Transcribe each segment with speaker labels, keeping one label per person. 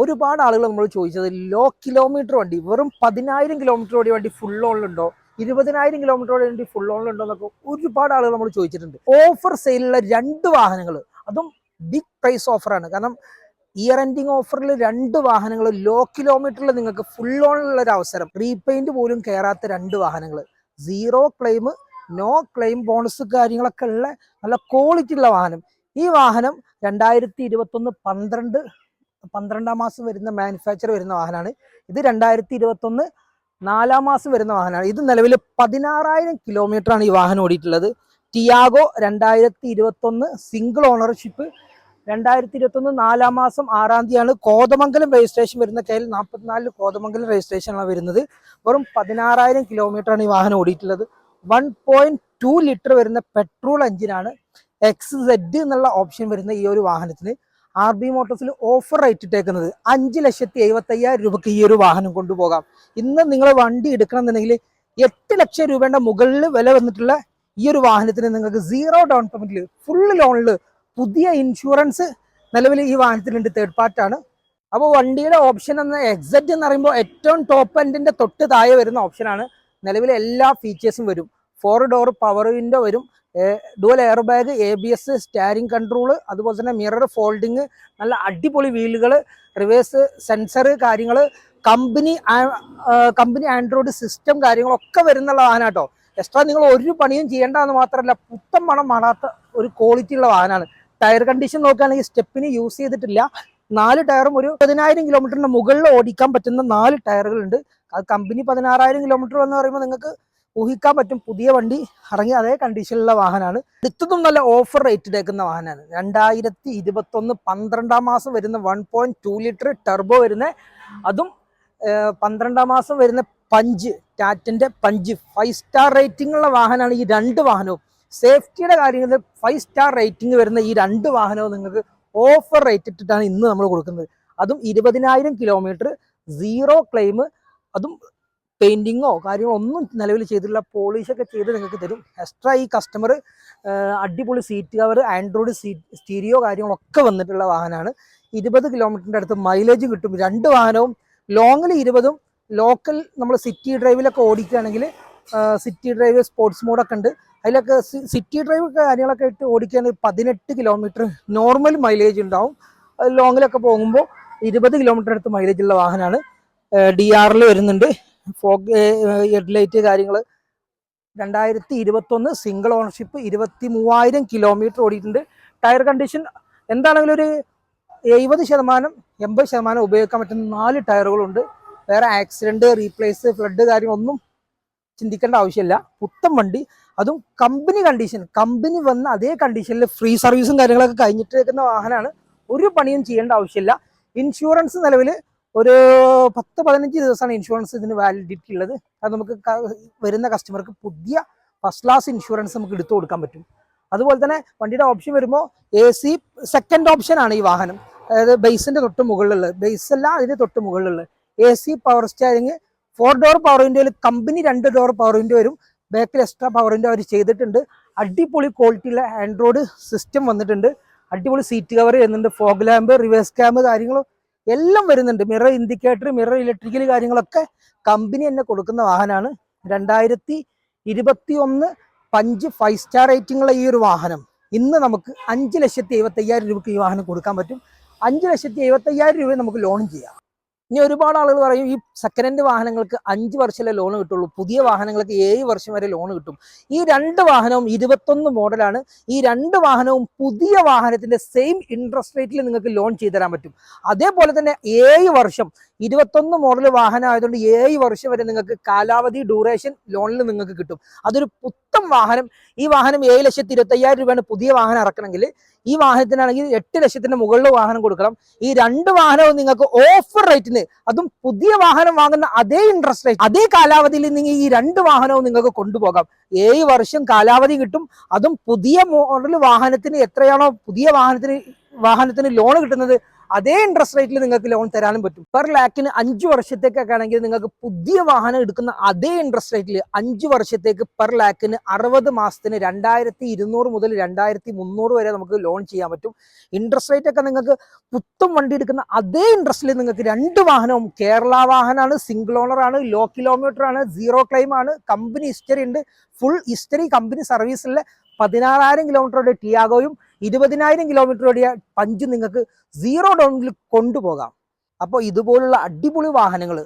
Speaker 1: ഒരുപാട് ആളുകൾ നമ്മൾ ചോദിച്ചത് ലോ കിലോമീറ്റർ വണ്ടി വെറും പതിനായിരം കിലോമീറ്റർ ഓടിയ വണ്ടി ഫുൾ ഓണിലുണ്ടോ ഇരുപതിനായിരം കിലോമീറ്റർ ഓടിയ വണ്ടി ഫുൾ ഓണിലുണ്ടോ എന്നൊക്കെ ഒരുപാട് ആളുകൾ നമ്മൾ ചോദിച്ചിട്ടുണ്ട്. ഓഫർ സെയിലുള്ള രണ്ട് വാഹനങ്ങൾ അതും ബിഗ് പ്രൈസ് ഓഫറാണ് കാരണം ഇയർ എൻഡിങ് ഓഫറിൽ രണ്ട് വാഹനങ്ങൾ ലോ കിലോമീറ്ററിൽ നിങ്ങൾക്ക് ഫുൾ ഓണിലുള്ള ഒരു അവസരം. റീപെയിന്റ് പോലും കയറാത്ത രണ്ട് വാഹനങ്ങൾ. Zero claim no claim bonus കാര്യങ്ങളൊക്കെ ഉള്ള നല്ല ക്വാളിറ്റി ഉള്ള വാഹനം. ഈ വാഹനം രണ്ടായിരത്തി ഇരുപത്തൊന്ന് പന്ത്രണ്ട് പന്ത്രണ്ടാം മാസം വരുന്ന മാനുഫാക്ചർ വരുന്ന വാഹനമാണ് ഇത് രണ്ടായിരത്തി ഇരുപത്തൊന്ന് നാലാം മാസം വരുന്ന വാഹനമാണ് ഇത് നിലവിൽ പതിനാറായിരം കിലോമീറ്റർ ആണ് ഈ വാഹനം ഓടിയിട്ടുള്ളത്. ടിയാഗോ രണ്ടായിരത്തി ഇരുപത്തൊന്ന് സിംഗിൾ ഓണർഷിപ്പ് രണ്ടായിരത്തി ഇരുപത്തൊന്ന് നാലാം മാസം ആറാം തീയതിയാണ് കോതമംഗലം രജിസ്ട്രേഷൻ വരുന്ന കയ്യിൽ നാൽപ്പത്തിനാലിൽ കോതമംഗലം രജിസ്ട്രേഷനാണ് വരുന്നത്. വെറും പതിനാറായിരം ആണ് ഈ വാഹനം ഓടിയിട്ടുള്ളത്. വൺ പോയിന്റ് ടു ലിറ്റർ വരുന്ന പെട്രോൾ എഞ്ചിനാണ് എക്സ് സെഡ് എന്നുള്ള ഓപ്ഷൻ വരുന്ന ഈ ഒരു വാഹനത്തിന്. ആർ ബി മോട്ടോഴ്സിൽ ഓഫർ റേറ്റ് ഇട്ടേക്കുന്നത് അഞ്ച് ലക്ഷത്തി എഴുപത്തി അയ്യായിരം രൂപയ്ക്ക് ഈ ഒരു വാഹനം കൊണ്ടുപോകാം. ഇന്ന് നിങ്ങൾ വണ്ടി എടുക്കണം എന്നുണ്ടെങ്കിൽ എട്ട് ലക്ഷം രൂപയുടെ മുകളിൽ വില വന്നിട്ടുള്ള ഈ ഒരു വാഹനത്തിന് നിങ്ങൾക്ക് സീറോ ഡൗൺ പേയ്മെന്റിൽ ഫുൾ ലോണിൽ പുതിയ ഇൻഷുറൻസ് നിലവിൽ ഈ വാഹനത്തിലുണ്ട് തേർഡ് പാർട്ടാണ് അപ്പോൾ വണ്ടിയുടെ ഓപ്ഷൻ എന്ന എക്സറ്റ് എന്ന് പറയുമ്പോൾ ഏറ്റവും ടോപ്പ് എൻഡിന്റെ തൊട്ട് താഴെ വരുന്ന ഓപ്ഷനാണ് നിലവിലെ എല്ലാ ഫീച്ചേഴ്സും വരും. ഫോർ ഡോർ പവർ വിൻഡോ വരും. Dual air bag A B S steering control അതുപോലെ തന്നെ മിറർ ഫോൾഡിങ് നല്ല അടിപൊളി വീലുകൾ റിവേഴ്സ് സെൻസർ കാര്യങ്ങൾ കമ്പനി കമ്പനി ആൻഡ്രോയിഡ് സിസ്റ്റം കാര്യങ്ങളൊക്കെ വരുന്നുള്ള വാഹനം കേട്ടോ. എക്സ്ട്രാ നിങ്ങൾ ഒരു പണിയും ചെയ്യേണ്ടതെന്ന് മാത്രമല്ല പുത്തം മണം മാറാത്ത ഒരു ക്വാളിറ്റി ഉള്ള വാഹനമാണ്. ടയർ കണ്ടീഷൻ നോക്കുകയാണെങ്കിൽ സ്റ്റെപ്പിന് യൂസ് ചെയ്തിട്ടില്ല. നാല് ടയറും ഒരു പതിനായിരം കിലോമീറ്ററിന് മുകളിൽ ഓടിക്കാൻ പറ്റുന്ന നാല് ടയറുകളുണ്ട് അത് കമ്പനി പതിനാറായിരം കിലോമീറ്റർ എന്ന് പറയുമ്പോൾ നിങ്ങൾക്ക് ഊഹിക്കാൻ പറ്റും പുതിയ വണ്ടി ഇറങ്ങി അതേ കണ്ടീഷനിലുള്ള വാഹനമാണ്. എടുത്തതും നല്ല ഓഫർ റേറ്റ് എടുക്കുന്ന വാഹനമാണ്. രണ്ടായിരത്തി ഇരുപത്തൊന്ന് പന്ത്രണ്ടാം മാസം വരുന്ന one point two litre turbo വരുന്ന അതും പന്ത്രണ്ടാം മാസം വരുന്ന പഞ്ച് ടാറ്റന്റെ പഞ്ച് ഫൈവ് സ്റ്റാർ റേറ്റിംഗ് ഉള്ള വാഹനമാണ് ഈ രണ്ട് വാഹനവും. സേഫ്റ്റിയുടെ കാര്യങ്ങളിൽ ഫൈവ് സ്റ്റാർ റേറ്റിംഗ് വരുന്ന ഈ രണ്ട് വാഹനവും നിങ്ങൾക്ക് ഓഫർ റേറ്റ് ഇട്ടിട്ടാണ് ഇന്ന് നമ്മൾ കൊടുക്കുന്നത്. അതും ഇരുപതിനായിരം കിലോമീറ്റർ സീറോ ക്ലെയിം അതും പെയിന്റിങ്ങോ കാര്യങ്ങളോ ഒന്നും നിലവിൽ ചെയ്തിട്ടില്ല. പോളിഷൊക്കെ ചെയ്ത് നിങ്ങൾക്ക് തരും. എക്സ്ട്രാ ഈ കസ്റ്റമർ അടിപൊളി seat cover Android seat stereo കാര്യങ്ങളൊക്കെ വന്നിട്ടുള്ള വാഹനമാണ്. ഇരുപത് കിലോമീറ്ററിന്റെ അടുത്ത് മൈലേജ് കിട്ടും. രണ്ട് വാഹനവും ലോങ്ങിൽ ഇരുപതും ലോക്കൽ നമ്മൾ സിറ്റി ഡ്രൈവിലൊക്കെ ഓടിക്കുകയാണെങ്കിൽ സിറ്റി ഡ്രൈവ് സ്പോർട്സ് മോഡൊക്കെ ഉണ്ട്. അതിലൊക്കെ സിറ്റി ഡ്രൈവ് കാര്യങ്ങളൊക്കെ ഇട്ട് ഓടിക്കുകയാണെങ്കിൽ പതിനെട്ട് കിലോമീറ്റർ നോർമൽ മൈലേജ് ഉണ്ടാവും. ലോങ്ങിലൊക്കെ പോകുമ്പോൾ ഇരുപത് കിലോമീറ്റർ അടുത്ത് മൈലേജ് ഉള്ള വാഹനമാണ്. ഡി ആറിൽ വരുന്നുണ്ട്. ഫോഗ് ഹെഡ്ലൈറ്റ് കാര്യങ്ങൾ രണ്ടായിരത്തി ഇരുപത്തൊന്ന് സിംഗിൾ ഓണർഷിപ്പ് ഇരുപത്തി മൂവായിരം കിലോമീറ്റർ ഓടിയിട്ടുണ്ട്. ടയർ കണ്ടീഷൻ എന്താണെങ്കിലും ഒരു എഴുപത് ശതമാനം എൺപത് ശതമാനം ഉപയോഗിക്കാൻ പറ്റുന്ന നാല് ടയറുകളുണ്ട് വേറെ ആക്സിഡന്റ് റീപ്ലേസ് ഫ്ലഡ് കാര്യങ്ങളൊന്നും ചിന്തിക്കേണ്ട ആവശ്യമില്ല. പുത്തൻ വണ്ടി അതും കമ്പനി കണ്ടീഷൻ കമ്പനി വന്ന അതേ കണ്ടീഷനിൽ ഫ്രീ സർവീസും കാര്യങ്ങളൊക്കെ കഴിഞ്ഞിട്ട് വെക്കുന്ന വാഹനമാണ്. ഒരു പണിയും ചെയ്യേണ്ട ആവശ്യമില്ല. ഇൻഷുറൻസ് നിലവിൽ ഒരു പത്ത് പതിനഞ്ച് ദിവസമാണ് ഇൻഷുറൻസ് ഇതിന് വാലിഡിറ്റി ഉള്ളത്. അത് നമുക്ക് വരുന്ന കസ്റ്റമർക്ക് പുതിയ ഫസ്റ്റ് ക്ലാസ് ഇൻഷുറൻസ് നമുക്ക് എടുത്തു കൊടുക്കാൻ പറ്റും. അതുപോലെ തന്നെ വണ്ടിയുടെ ഓപ്ഷൻ വരുമ്പോൾ എ സി സെക്കൻഡ് ഓപ്ഷനാണ് ഈ വാഹനം. അതായത് ബേസിന്റെ തൊട്ട് മുകളിലുള്ളത്. ബേസ് അല്ല അതിന്റെ തൊട്ട് മുകളിലുള്ളത്. A C power steering four door power വിൻഡോയിൽ കമ്പനി രണ്ട് ഡോർ പവർ വിൻഡോ വരും. ബാക്കിൽ എക്സ്ട്രാ പവർ വിൻഡോ അവർ ചെയ്തിട്ടുണ്ട്. അടിപൊളി ക്വാളിറ്റിയുള്ള ആൻഡ്രോയിഡ് സിസ്റ്റം വന്നിട്ടുണ്ട്. അടിപൊളി സീറ്റ് കവർ വരുന്നുണ്ട് ഫോഗ് ലാമ്പ് റിവേഴ്സ് ക്യാമ്പ് കാര്യങ്ങളും എല്ലാം വരുന്നുണ്ട്. മിറർ ഇൻഡിക്കേറ്റർ മിറർ ഇലക്ട്രിക്കൽ കാര്യങ്ങളൊക്കെ കമ്പനി തന്നെ കൊടുക്കുന്ന വാഹനമാണ് രണ്ടായിരത്തി ഇരുപത്തി ഒന്ന് പഞ്ച് ഫൈവ് സ്റ്റാർ റേറ്റിംഗുള്ള ഈ ഒരു വാഹനം. ഇന്ന് നമുക്ക് അഞ്ച് ലക്ഷത്തി എഴുപത്തി അയ്യായിരം രൂപയ്ക്ക് ഈ വാഹനം കൊടുക്കാൻ പറ്റും. അഞ്ച് ലക്ഷത്തി എഴുപത്തി അയ്യായിരം രൂപ നമുക്ക് ലോൺ ചെയ്യാം. ഇനി ഒരുപാട് ആളുകൾ പറയും ഈ സെക്കൻഡ് ഹാൻഡ് വാഹനങ്ങൾക്ക് അഞ്ച് വർഷമല്ലേ ലോൺ കിട്ടുള്ളൂ. പുതിയ വാഹനങ്ങൾക്ക് ഏഴ് വർഷം വരെ ലോൺ കിട്ടും. ഈ രണ്ട് വാഹനവും ഇരുപത്തൊന്ന് മോഡലാണ് ഈ രണ്ട് വാഹനവും പുതിയ വാഹനത്തിന്റെ സെയിം ഇൻട്രസ്റ്റ് റേറ്റിൽ നിങ്ങൾക്ക് ലോൺ ചെയ്തു തരാൻ പറ്റും. അതേപോലെ തന്നെ ഏഴ് വർഷം ഇരുപത്തൊന്ന് മോഡൽ വാഹനം ആയതുകൊണ്ട് ഏഴ് വർഷം വരെ നിങ്ങൾക്ക് കാലാവധി ഡ്യൂറേഷൻ ലോണിൽ നിങ്ങൾക്ക് കിട്ടും. അതൊരു വാഹനം ഈ വാഹനം ഏഴ് ലക്ഷത്തി ഇരുപത്തി അയ്യായിരം രൂപയാണ് പുതിയ വാഹനം ഇറക്കണമെങ്കിൽ. ഈ വാഹനത്തിനാണെങ്കിൽ എട്ട് ലക്ഷത്തിന്റെ മുകളിൽ വാഹനം കൊടുക്കണം. ഈ രണ്ട് വാഹനവും നിങ്ങൾക്ക് ഓഫർ റേറ്റിന് അതും പുതിയ വാഹനം വാങ്ങുന്ന അതേ ഇൻട്രസ്റ്റ് റേറ്റ് അതേ കാലാവധിയിൽ നിങ്ങൾ ഈ രണ്ട് വാഹനവും നിങ്ങൾക്ക് കൊണ്ടുപോകാം. ഏഴ് വർഷം കാലാവധി കിട്ടും. അതും പുതിയ മോഡൽ വാഹനത്തിന് എത്രയാണോ പുതിയ വാഹനത്തിന് വാഹനത്തിന് ലോൺ കിട്ടുന്നത് അതേ ഇൻട്രസ്റ്റ് റേറ്റിൽ നിങ്ങൾക്ക് ലോൺ തരാനും പറ്റും. പെർ ലാക്കിന് അഞ്ച് വർഷത്തേക്കൊക്കെ ആണെങ്കിൽ നിങ്ങൾക്ക് പുതിയ വാഹനം എടുക്കുന്ന അതേ ഇൻട്രസ്റ്റ് റേറ്റിൽ അഞ്ച് വർഷത്തേക്ക് പെർ ലാക്കിന് അറുപത് മാസത്തിന് രണ്ടായിരത്തി ഇരുന്നൂറ് മുതൽ രണ്ടായിരത്തി മുന്നൂറ് വരെ നമുക്ക് ലോൺ ചെയ്യാൻ പറ്റും. ഇൻട്രസ്റ്റ് റേറ്റ് ഒക്കെ നിങ്ങൾക്ക് പുത്തും വണ്ടി എടുക്കുന്ന അതേ ഇൻട്രസ്റ്റിൽ നിങ്ങൾക്ക് രണ്ട് വാഹനവും കേരള വാഹനമാണ് സിംഗിൾ ഓണർ ആണ് ലോ കിലോമീറ്റർ ആണ് സീറോ ക്ലെയിം ആണ് കമ്പനി ഹിസ്റ്ററി ഉണ്ട് ഫുൾ ഹിസ്റ്ററി കമ്പനി സർവീസിലെ പതിനാറായിരം കിലോമീറ്ററുടെ ടിയാഗോയും ഇരുപതിനായിരം കിലോമീറ്റർ ഓടിയ പഞ്ച് നിങ്ങൾക്ക് സീറോ ഡൗണിൽ കൊണ്ടുപോകാം. അപ്പോൾ ഇതുപോലുള്ള അടിപൊളി വാഹനങ്ങൾ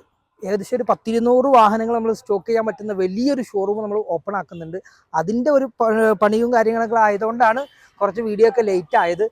Speaker 1: ഏകദേശം ഒരു പത്തിരുന്നൂറ് വാഹനങ്ങൾ നമ്മൾ സ്റ്റോക്ക് ചെയ്യാൻ പറ്റുന്ന വലിയൊരു ഷോറൂം നമ്മൾ ഓപ്പൺ ആക്കുന്നുണ്ട്. അതിന്റെ ഒരു പണിയും കാര്യങ്ങളൊക്കെ ആയതുകൊണ്ടാണ് കുറച്ച് വീഡിയോ ഒക്കെ ലേറ്റ് ആയത്.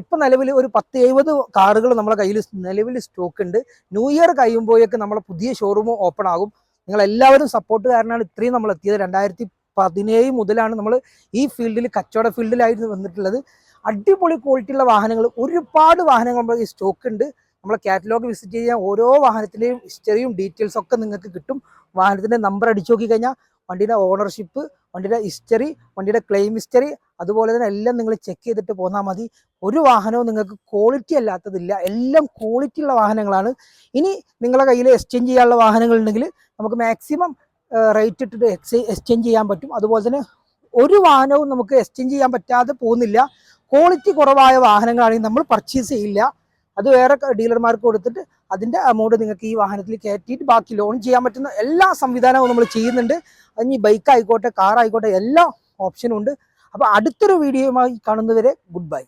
Speaker 1: ഇപ്പം നിലവിൽ ഒരു പത്ത് എഴുപത് കാറുകൾ നമ്മളെ കയ്യിൽ നിലവിൽ സ്റ്റോക്ക് ഉണ്ട്. ന്യൂ ഇയർ കഴിയുമ്പോഴേക്ക് നമ്മളെ പുതിയ ഷോറൂം ഓപ്പൺ ആകും. നിങ്ങൾ എല്ലാവരും സപ്പോർട്ട് കാരണമാണ് ഇത്രയും നമ്മൾ എത്തിയത്. രണ്ടായിരത്തി പതിനേഴ് മുതലാണ് നമ്മൾ ഈ ഫീൽഡിൽ കച്ചവട ഫീൽഡിലായിരുന്നു വന്നിട്ടുള്ളത്. അടിപൊളി ക്വാളിറ്റി ഉള്ള വാഹനങ്ങൾ ഒരുപാട് വാഹനങ്ങൾ നമ്മൾ ഈ സ്റ്റോക്ക് ഉണ്ട്. നമ്മളെ കാറ്റലോഗ് വിസിറ്റ് ചെയ്യാൻ ഓരോ വാഹനത്തിന്റെയും ഹിസ്റ്ററിയും ഡീറ്റെയിൽസ് ഒക്കെ നിങ്ങൾക്ക് കിട്ടും. വാഹനത്തിന്റെ നമ്പർ അടിച്ചു നോക്കി കഴിഞ്ഞാൽ വണ്ടിയുടെ ഓണർഷിപ്പ് വണ്ടിയുടെ ഹിസ്റ്ററി വണ്ടിയുടെ ക്ലെയിം ഹിസ്റ്ററി അതുപോലെ തന്നെ എല്ലാം നിങ്ങൾ ചെക്ക് ചെയ്തിട്ട് പോന്നാൽ മതി. ഒരു വാഹനവും നിങ്ങൾക്ക് ക്വാളിറ്റി അല്ലാത്തതില്ല. എല്ലാം ക്വാളിറ്റി ഉള്ള വാഹനങ്ങളാണ്. ഇനി നിങ്ങളുടെ കയ്യിൽ എക്സ്ചേഞ്ച് ചെയ്യാനുള്ള വാഹനങ്ങൾ ഉണ്ടെങ്കിൽ നമുക്ക് മാക്സിമം റേറ്റ് ഇട്ടിട്ട് എക്സ്ചേ എക്സ്ചേഞ്ച് ചെയ്യാൻ പറ്റും. അതുപോലെ തന്നെ ഒരു വാഹനവും നമുക്ക് എക്സ്ചേഞ്ച് ചെയ്യാൻ പറ്റാതെ പോകുന്നില്ല. ക്വാളിറ്റി കുറവായ വാഹനങ്ങളാണെങ്കിൽ നമ്മൾ പർച്ചേസ് ചെയ്യില്ല. അത് വേറെ ഡീലർമാർക്ക് കൊടുത്തിട്ട് അതിന്റെ എമൗണ്ട് നിങ്ങൾക്ക് ഈ വാഹനത്തിൽ കയറ്റിയിട്ട് ബാക്കി ലോൺ ചെയ്യാൻ പറ്റുന്ന എല്ലാ സംവിധാനവും നമ്മൾ ചെയ്യുന്നുണ്ട്. അതിന് ബൈക്ക് ആയിക്കോട്ടെ കാർ ആയിക്കോട്ടെ എല്ലാ ഓപ്ഷനും ഉണ്ട്. അപ്പോൾ അടുത്തൊരു വീഡിയോയുമായി കാണുന്നവരെ ഗുഡ് ബൈ